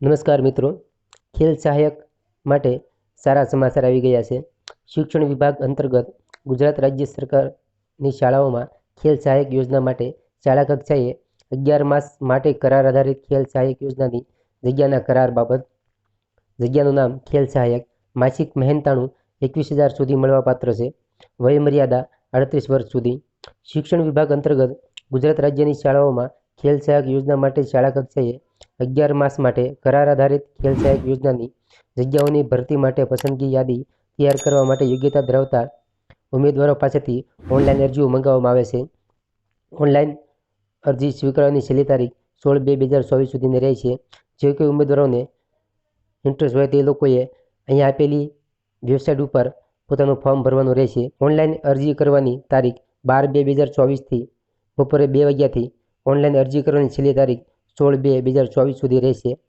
નમસ્કાર મિત્રો. ખેલ સહાયક માટે સારા સમાચાર આવી ગયા છે. શિક્ષણ વિભાગ અંતર્ગત ગુજરાત રાજ્ય સરકારની શાળાઓમાં ખેલ સહાયક યોજના માટે શાળા કક્ષાએ અગિયાર માસ માટે કરાર આધારિત ખેલ સહાયક યોજનાની જગ્યાના કરાર બાબત, જગ્યાનું નામ ખેલ સહાયક, માસિક મહેનતાણું એકવીસ હજાર સુધી મળવાપાત્ર છે. વયમર્યાદા અડત્રીસ વર્ષ સુધી. શિક્ષણ વિભાગ અંતર્ગત ગુજરાત રાજ્યની શાળાઓમાં ખેલ સહાયક યોજના માટે શાળા કક્ષાએ અગિયાર માસ માટે કરાર આધારિત ખેલ સહાયક યોજનાની જગ્યાઓની ભરતી માટે પસંદગી યાદી તૈયાર કરવા માટે યોગ્યતા ધરાવતા ઉમેદવારો પાસેથી ઓનલાઈન અરજીઓ મંગાવવામાં આવે છે. ઓનલાઈન અરજી સ્વીકારવાની છેલ્લી તારીખ સોળ બે બે હજાર ચોવીસ સુધીની રહે છે. જે કોઈ ઉમેદવારોને ઇન્ટરેસ્ટ હોય તે લોકોએ અહીંયા આપેલી વેબસાઇટ ઉપર પોતાનું ફોર્મ ભરવાનું રહેશે. ઓનલાઈન અરજી કરવાની તારીખ બાર બે બે હજાર ચોવીસથી બપોરે બે વાગ્યાથી ઓનલાઈન અરજી કરવાની છેલ્લી તારીખ સોળ બે બે હજાર ચોવીસ સુધી રહેશે.